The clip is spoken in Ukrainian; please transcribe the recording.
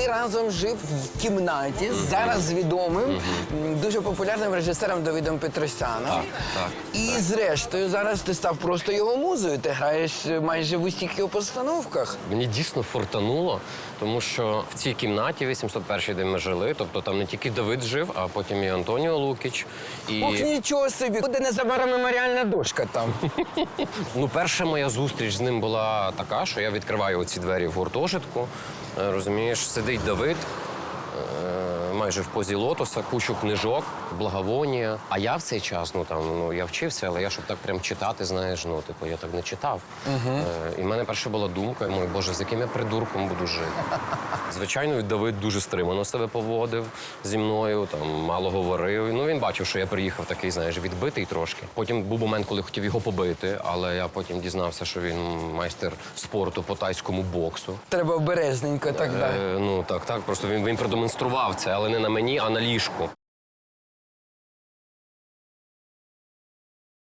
ти разом жив в кімнаті з зараз відомим, дуже популярним режисером Давидом Петросяном. Так, так, І зрештою, зараз ти став просто його музою. Ти граєш майже в усіх його постановках. Мені дійсно фортануло, тому що в цій кімнаті 801-й, де ми жили, тобто там не тільки Давид жив, а потім і Антоніо Лукіч. І Ох, нічого собі, буде незабаром меморіальна дошка там. ну, перша моя зустріч з ним була така, що я відкриваю оці двері в гуртожитку. е, Розумієш, сидить Давид. е, Майже в позі лотоса, кучу книжок, благовонія. А я в цей час, ну там ну я вчився, але я щоб так прям читати, знаєш, ну типу я так не читав. Угу. і в мене перша була думка, мой Боже, з яким я придурком буду жити. Звичайно, Давид дуже стримано себе поводив зі мною, там мало говорив. Ну він бачив, що я приїхав такий, знаєш, відбитий трошки. Потім був момент, коли хотів його побити, але я потім дізнався, що він майстер спорту по тайському боксу. Треба обережненько так далі. Е, ну так, так. Просто він, він продемонстрував це, але не на мені, а на ліжку.